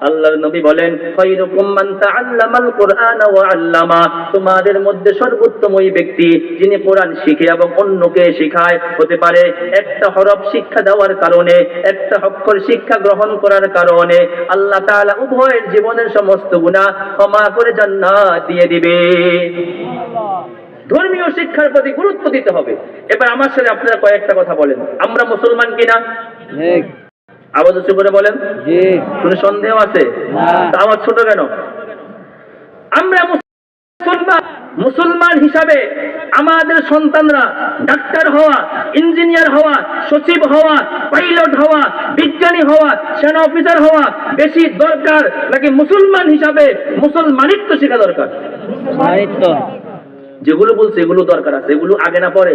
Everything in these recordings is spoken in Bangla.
আল্লাহর নবী বলেন তোমাদের মধ্যে সর্বোত্তম ওই ব্যক্তি যিনি কোরআন শিখে এবং অন্যকে শেখায়। হতে পারে একটা হরফ শিক্ষা দেওয়ার কারণে, একটা অক্ষর শিক্ষা গ্রহণ করার কারণে। আল্লাহ তাআলা উভয়ের জীবনের সমস্ত গুনাহ ক্ষমা করে জান্নাত দিয়ে দিবে। ধর্মীয় শিক্ষার প্রতি গুরুত্ব দিতে হবে। এবার আমার সাথে আপনারা কয়েকটা কথা বলেন। আমরা মুসলমান কিনা? ঠিক আওয়াজ উঁচু করে বলেন? কোনো সন্দেহ আছে। আওয়াজ ছোট কেন? আমরা মুসলমান মুসলমান হিসাবে আমাদের সন্তানরা ডাক্তার হওয়া ইঞ্জিনিয়ার হওয়া সচিব হওয়া পাইলট হওয়া বিজ্ঞানী হওয়া সেনা অফিসার হওয়া বেশি দরকার নাকি মুসলমান হিসাবে মুসলমানিত্ব শেখা দরকার? যেগুলো বলছে এগুলো দরকার আছে এগুলো আগে না পরে।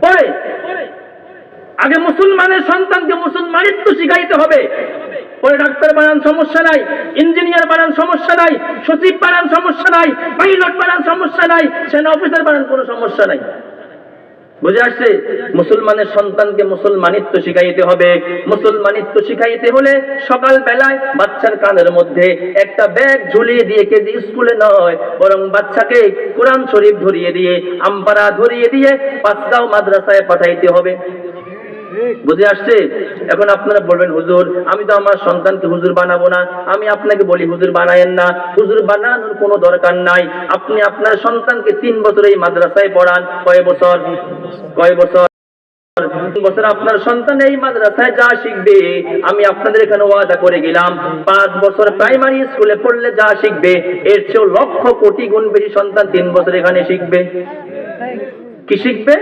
পরে। আগে মুসলমানের সন্তানকে মুসলমানিত্ব শিখাইতে হবে। পরে ডাক্তার বানান সমস্যা নাই, ইঞ্জিনিয়ার বানান সমস্যা নাই, সচিব বানান সমস্যা নাই, পাইলট বানান সমস্যা নাই, সেনা অফিসার বানান কোনো সমস্যা নাই। বুঝে আসছে? মুসলমানের সন্তানকে মুসলমানিত্ব শিখাইতে হবে। মুসলমানিত্ব শিখাইতে হলে সকাল বেলায় বাচ্চার কানের মধ্যে একটা ব্যাগ ঝুলিয়ে দিয়ে কেজি স্কুলে নয়, বরং বাচ্চাকে কোরআন শরীফ ধরিয়ে দিয়ে আমপারা ধরিয়ে দিয়ে পাঁচগাঁও মাদ্রাসায় পাঠাইতে হবে। বুঝে আসছে? এখন আপনারা বলবেন, হুজুর, আমি তো আমার সন্তানকে হুজুর বানাবো না। আমি আপনাকে বলি, হুজুর বানায়েন না। হুজুর বানানোর কোনো দরকার নাই। আপনি আপনার সন্তানকে তিন বছর এই মাদ্রাসায় পড়ান। কয় বছর? কয় বছর? বছর আপনার সন্তান এই মাদ্রাসায় যা শিখবে, আমি আপনাদের এখানে ওয়াদা করে গেলাম। পাঁচ বছর প্রাইমারি স্কুলে পড়লে যা শিখবে, এর চেয়েও লক্ষ কোটি গুণ বেশি সন্তান তিন বছর এখানে শিখবে। কি শিখবে?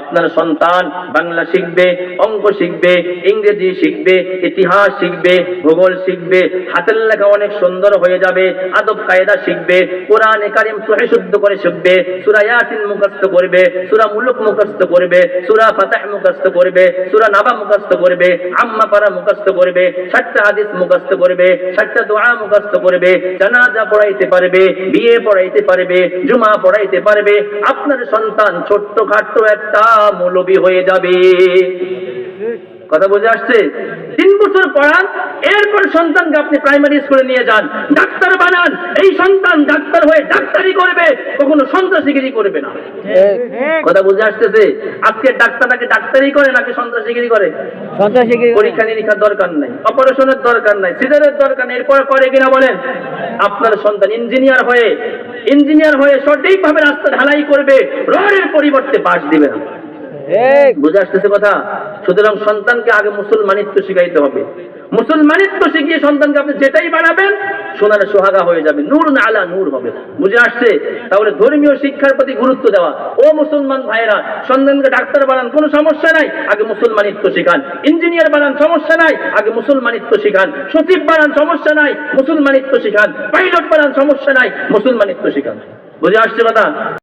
আপনার সন্তান বাংলা শিখবে, অঙ্ক শিখবে, ইংরেজি শিখবে, ইতিহাস শিখবে, ভূগোল শিখবে, হাতের লেখা অনেক সুন্দর হয়ে যাবে, আদব কায়দা শিখবে, কোরআনে কারিম সহি শুদ্ধ করে শিখবে, সূরা ইয়াসিন মুখস্থ করবে, সূরা মুলুক মুখস্থ করবে, সূরা ফাতাহ মুখস্থ করবে, সুরা নাবা মুখস্থ করবে, আম্মা পারা মুখস্থ করবে, ষাটটা হাদিস মুখস্থ করবে, ষাটটা দোয়া মুখস্থ করবে, জানাজা পড়াইতে পারবে, বিয়ে পড়াইতে পারবে, জুমা পড়াইতে পারবে, আপনার সন্তান ছোট্ট খাট্ট একটা মৌলবী হয়ে যাবে। কথা বুঝে আসছে? তিন বছর পড়ান এরপর সন্তানকে আপনি প্রাইমারি স্কুলে নিয়ে যান। ডাক্তার বানান এই সন্তান ডাক্তার হয়ে ডাক্তারি করবে কখনো সন্ত্রাসীগিরি করবে না। কথা বুঝে আসতেছে? আজকে ডাক্তার নাকি ডাক্তারি করে নাকি সন্ত্রাসীগিরি করে? সন্ত্রাসী কি পরীক্ষা নিরীক্ষার দরকার নাই অপারেশনের দরকার নাই সিজারের দরকার নেই এরপরে করে কিনা বলেন? আপনার সন্তান ইঞ্জিনিয়ার হয়ে ইঞ্জিনিয়ার হয়ে সঠিকভাবে রাস্তা ঢালাই করবে রডের পরিবর্তে পাশ দিবে না। বুঝে আসতেছে কথা? সুতরাং সন্তানকে আগে মুসলমানিত্ব শিখাইতে হবে। মুসলমানিত্ব শিখিয়ে সন্তানকে আপনি যেটাই বানাবেন, সোনার সোহাগা হয়ে যাবে, নূর না আলা নূর হবে। বুঝে আসছে? তাহলে ধর্মীয় শিক্ষার প্রতি গুরুত্ব দেওয়া। ও মুসলমান ভাইরা সন্তানকে ডাক্তার বানান, কোনো সমস্যা নাই, আগে মুসলমানিত্ব শিখান। ইঞ্জিনিয়ার বানান, সমস্যা নাই, আগে মুসলমানিত্ব শিখান। সচিব বানান, সমস্যা নাই, মুসলমানিত্ব শিখান। পাইলট বানান, সমস্যা নাই, মুসলমানিত্ব শিখান। বুঝে আসছে কথা?